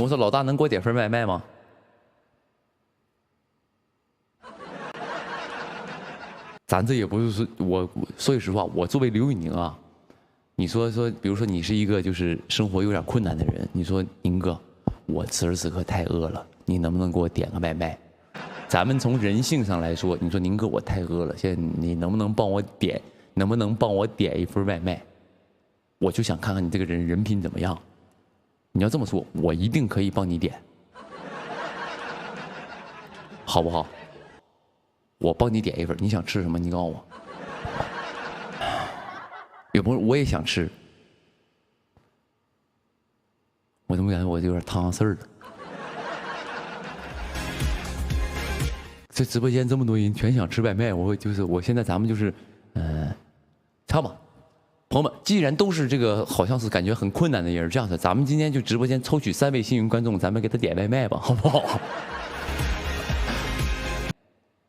我说老大能给我点份外卖吗？咱这也不是说我说句实话，我作为刘宇宁啊，你说说，比如说你是一个就是生活有点困难的人，你说宁哥，我此时此刻太饿了，你能不能给我点个外卖？咱们从人性上来说，你说宁哥我太饿了，现在你能不能帮我点，能不能帮我点一份外卖？我就想看看你这个人人品怎么样。你要这么说，我一定可以帮你点，好不好？我帮你点一份，你想吃什么？你告诉我。有朋友我也想吃，我怎么感觉我有点趟上事儿了？这直播间这么多人全想吃外卖，我就是我现在咱们就是，嗯，唱吧，朋友们，既然都是这个好像是感觉很困难的人，这样子，咱们今天就直播间抽取三位幸运观众，咱们给他点外卖吧，好不好？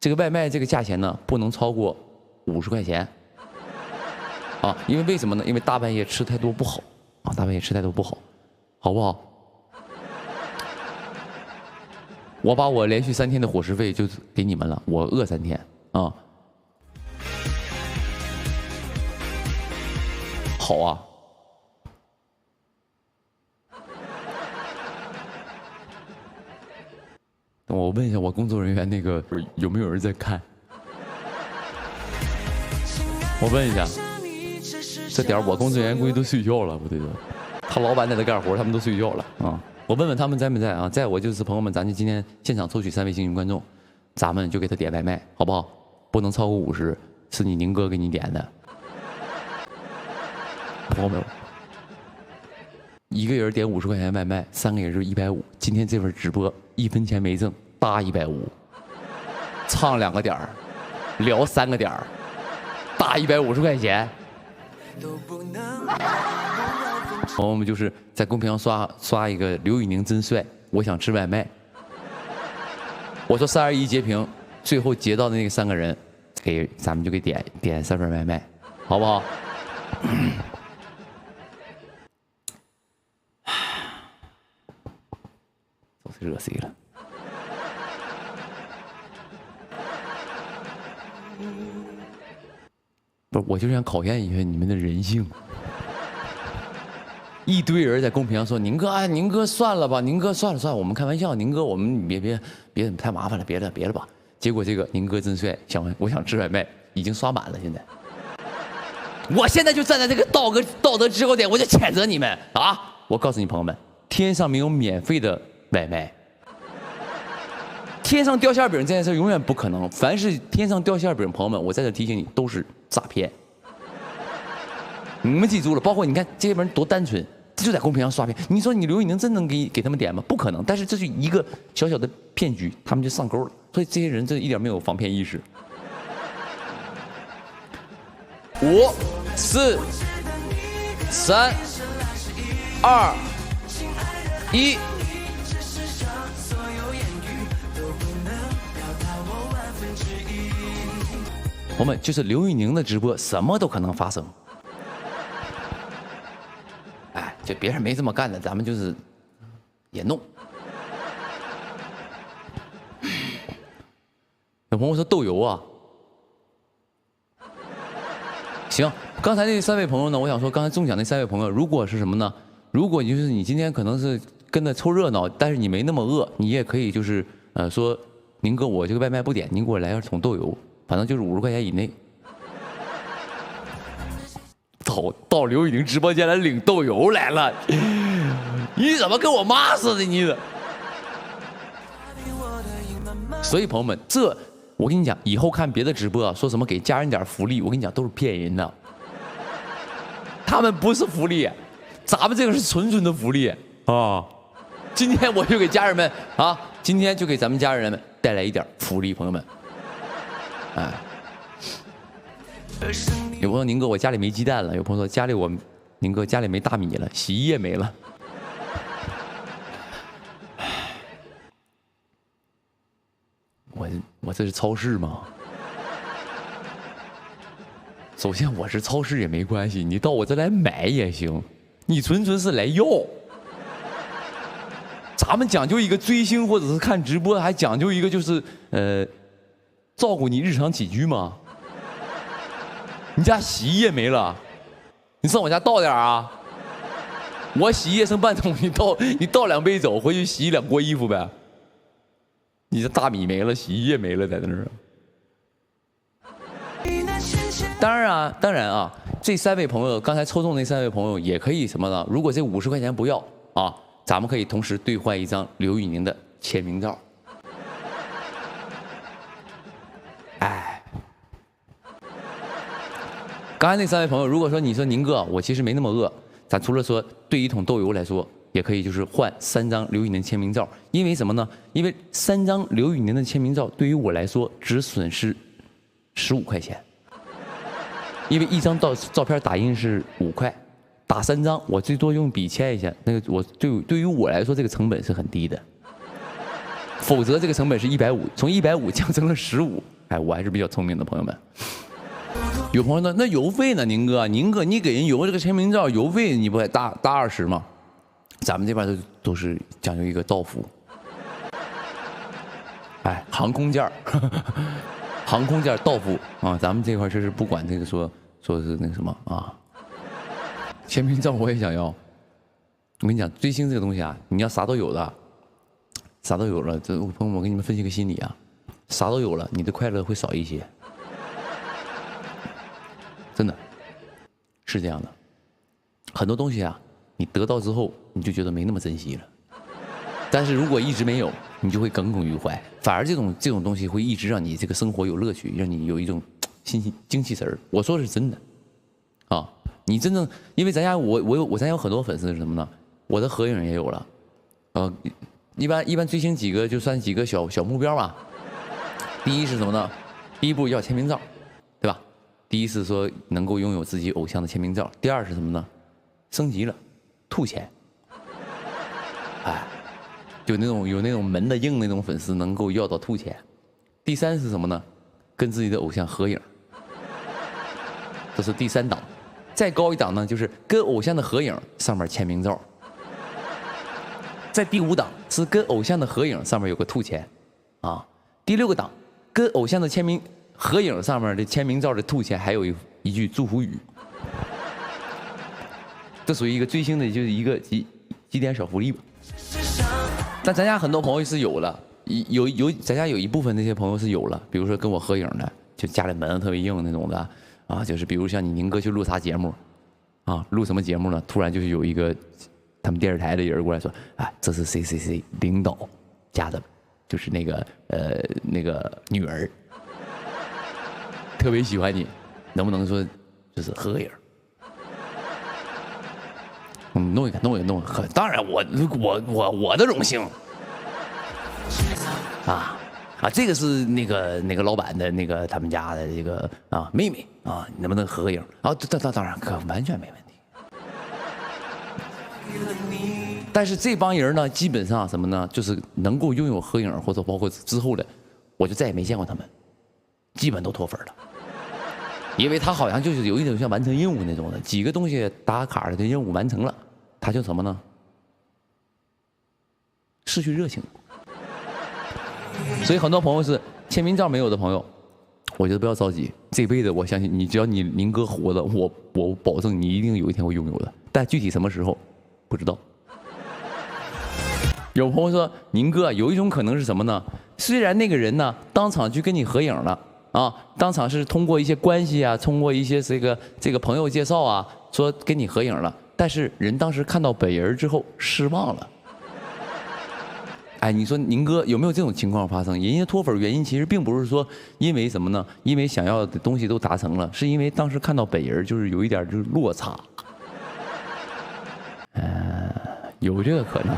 这个外卖这个价钱呢，不能超过五十块钱，啊，因为为什么呢？因为大半夜吃太多不好，啊，大半夜吃太多不好，好不好？我把我连续三天的伙食费就给你们了，我饿三天啊！好啊！我问一下我工作人员，那个有没有人在看？我问一下，这点我工作人员估计都睡觉了，不对对？他老板在那干活，他们都睡觉了啊！我问问他们在没在啊？在我就是朋友们，咱就今天现场抽取三位幸运观众，咱们就给他点外卖，好不好？不能超过五十，是你宁哥给你点的。朋友们，一个人点五十块钱外卖，三个人就一百五。今天这份直播一分钱没挣，搭一百五，唱两个点儿，聊三个点儿，搭一百五十块钱。朋友们就是在公屏上刷刷一个刘宇宁真帅，我想吃外卖。我说三二一截屏，最后截到的那三个人，给咱们就给点点三份外卖，好不好？惹谁了？不，我就想考验一下你们的人性。一堆人在公屏上说：“宁哥，哎，宁哥算了吧，宁哥算了算了，我们开玩笑，宁哥我们别别别太麻烦了，别的别的吧。”结果这个宁哥真帅，想我想吃外卖，已经刷满了。现在，我现在就站在这个道德道德制高点，我就谴责你们啊！我告诉你朋友们，天上没有免费的外卖，天上掉馅饼这件事永远不可能。凡是天上掉馅饼，朋友们，我在这提醒你，都是诈骗。你们记住了，包括你看这些人多单纯。就在公屏上刷屏，你说你刘宇宁真能给给他们点吗？不可能。但是这是一个小小的骗局，他们就上钩了。所以这些人真一点没有防骗意识。五、四、三、二、一。我们就是刘宇宁的直播，什么都可能发生。哎就别人没这么干的，咱们就是也弄。有朋友说豆油啊，行。刚才那三位朋友呢，我想说，刚才中奖那三位朋友，如果是什么呢？如果就是你今天可能是跟着凑热闹，但是你没那么饿，你也可以就是呃说，宁哥我这个外卖不点，您给我来一桶豆油，反正就是五十块钱以内。走到刘宇宁直播间来领豆油来了，你怎么跟我妈似的？你 所以朋友们，这我跟你讲，以后看别的直播说什么给家人点福利，我跟你讲都是骗人的，他们不是福利，咱们这个是纯纯的福利啊！今天我就给家人们啊，今天就给咱们家人们带来一点福利，朋友们，哎。有朋友宁哥，我家里没鸡蛋了。有朋友说家里我宁哥家里没大米了，洗衣液没了。我我这是超市吗？首先我是超市也没关系，你到我这来买也行。你纯纯是来要。咱们讲究一个追星或者是看直播，还讲究一个就是呃，照顾你日常起居吗？你家洗衣液没了，你上我家倒点啊。我洗衣液剩半桶，你倒你倒两杯走，回去洗两锅衣服呗。你这大米没了，洗衣液没了，在那儿。当然啊，当然啊，这三位朋友刚才抽中那三位朋友也可以什么呢？如果这五十块钱不要啊，咱们可以同时兑换一张刘宇宁的签名照。刚才那三位朋友，如果说你说宁哥，我其实没那么饿。咱除了说兑一桶豆油来说，也可以就是换三张刘宇宁签名照，因为什么呢？因为三张刘宇宁的签名照对于我来说只损失十五块钱，因为一张照照片打印是五块，打三张我最多用笔签一下，那个我对对于我来说这个成本是很低的，否则这个成本是一百五，从一百五降成了十五，哎，我还是比较聪明的朋友们。有朋友说：“那邮费呢？宁哥，宁哥，你给人邮这个签名照，邮费你不还大大二十吗？咱们这边都都是讲究一个到付。哎，航空件 航空件到付啊！咱们这块就是不管这个说说是那什么啊，签名照我也想要。我跟你讲，追星这个东西啊，你要啥都有的，啥都有了。这我朋友，我给你们分析个心理啊，啥都有了，你的快乐会少一些。”真的，是这样的，很多东西啊，你得到之后，你就觉得没那么珍惜了。但是如果一直没有，你就会耿耿于怀。反而这种这种东西会一直让你这个生活有乐趣，让你有一种 新精气神儿。我说的是真的，啊，你真正因为咱家我我有我咱家有很多粉丝是什么呢？我的合影也有了，呃，一般一般追星几个就算几个小小目标吧。第一是什么呢？第一步要签名照。第一是说能够拥有自己偶像的签名照，第二是什么呢？升级了，吐钱，哎，就那种有那种门的硬那种粉丝能够要到吐钱。第三是什么呢？跟自己的偶像合影，这是第三档。再高一档呢，就是跟偶像的合影上面签名照。在第五档是跟偶像的合影上面有个吐钱，啊，第六个档跟偶像的签名。合影上面的签名照的图前还有一一句祝福语，这属于一个追星的，就是一个几几点小福利吧。但咱家很多朋友是有了，有有咱家有一部分那些朋友是有了，比如说跟我合影的，就家里门子特别硬那种的啊，就是比如像你宁哥去录啥节目，啊，录什么节目呢？突然就是有一个他们电视台的人过来说，啊，这是谁谁谁领导家的，就是那个呃那个女儿。特别喜欢你，能不能说就是合个影？嗯，弄一个，弄一个，弄个。当然，我我我我的荣幸。啊啊，这个是那个那个老板的那个他们家的这个啊妹妹啊，能不能合个影？啊，当当当然可完全没问题。但是这帮人呢，基本上什么呢？就是能够拥有合影，或者包括之后的，我就再也没见过他们。基本都脱粉了，因为他好像就是有一种像完成任务那种的，几个东西打卡的任务完成了，他就什么呢？失去热情。所以很多朋友是签名照没有的朋友，我觉得不要着急，这辈子我相信你，只要你宁哥活着，我我保证你一定有一天会拥有的，但具体什么时候不知道。有朋友说宁哥有一种可能是什么呢？虽然那个人呢当场去跟你合影了。啊，当场是通过一些关系啊，通过一些这个这个朋友介绍啊，说跟你合影了，但是人当时看到本人之后失望了。哎，你说宁哥有没有这种情况发生？人家脱粉原因其实并不是说因为什么呢？因为想要的东西都达成了，是因为当时看到本人就是有一点就是落差。呃，有这个可能。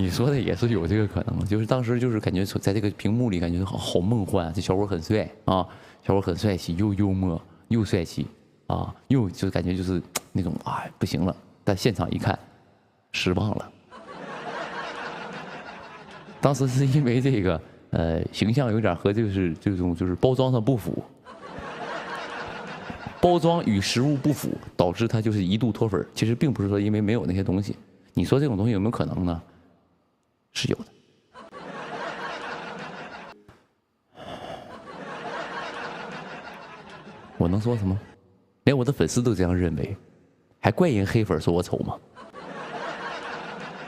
你说的也是有这个可能，就是当时就是感觉在这个屏幕里感觉好好梦幻，这小伙很帅啊，小伙很帅气，又幽默又帅气啊，又就感觉就是那种啊不行了，但现场一看，失望了。当时是因为这个呃形象有点和就是这种就是包装上不符，包装与实物不符，导致他就是一度脱粉。其实并不是说因为没有那些东西，你说这种东西有没有可能呢？是有的。我能说什么？连我的粉丝都这样认为，还怪人黑粉说我丑吗？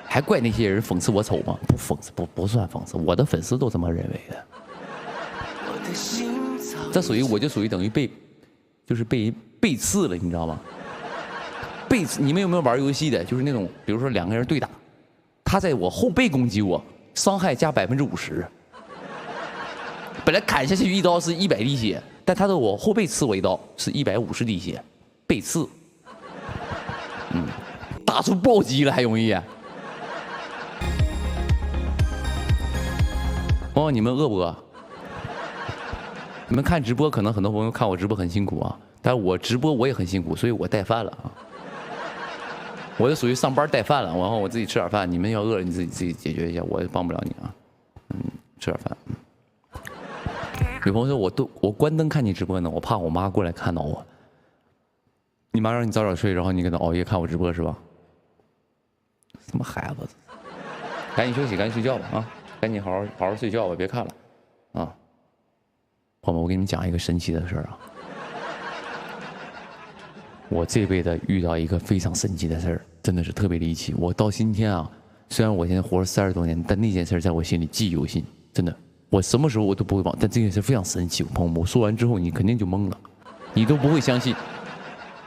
还怪那些人讽刺我丑吗？不讽刺，不不算讽刺，我的粉丝都这么认为的。这属于我就属于等于被，就是被背刺了，你知道吗？背刺，你们有没有玩游戏的？就是那种，比如说两个人对打，他在我后背攻击我，伤害加百分之五十。本来砍下去一刀是一百滴血，但他的我后背刺我一刀是一百五十滴血，背刺。嗯，打出暴击了还容易啊？哦，你们饿不饿？你们看直播，可能很多朋友看我直播很辛苦啊，但我直播我也很辛苦，所以我带饭了啊。我就属于上班带饭了，然后我自己吃点饭。你们要饿了，你自己自己解决一下，我也帮不了你啊。嗯，吃点饭。有朋友说，我都我关灯看你直播呢，我怕我妈过来看到我。你妈让你早点睡，然后你搁那熬夜看我直播是吧？什么孩子？赶紧休息，赶紧睡觉吧啊！赶紧好好好好睡觉吧，别看了啊！朋友们，我给你们讲一个神奇的事儿啊！我这辈子遇到一个非常神奇的事儿，真的是特别离奇。我到今天啊，虽然我现在活了三十多年，但那件事在我心里记忆犹新，真的。我什么时候我都不会忘，但这件事非常神奇，朋友们，我说完之后你肯定就懵了，你都不会相信，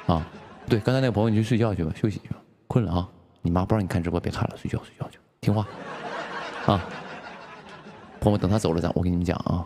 啊，对，刚才那个朋友你去睡觉去吧，休息去吧，困了啊，你妈不让你看直播，别看了，睡觉睡觉去，听话，啊，朋友们等他走了咱我跟你们讲啊。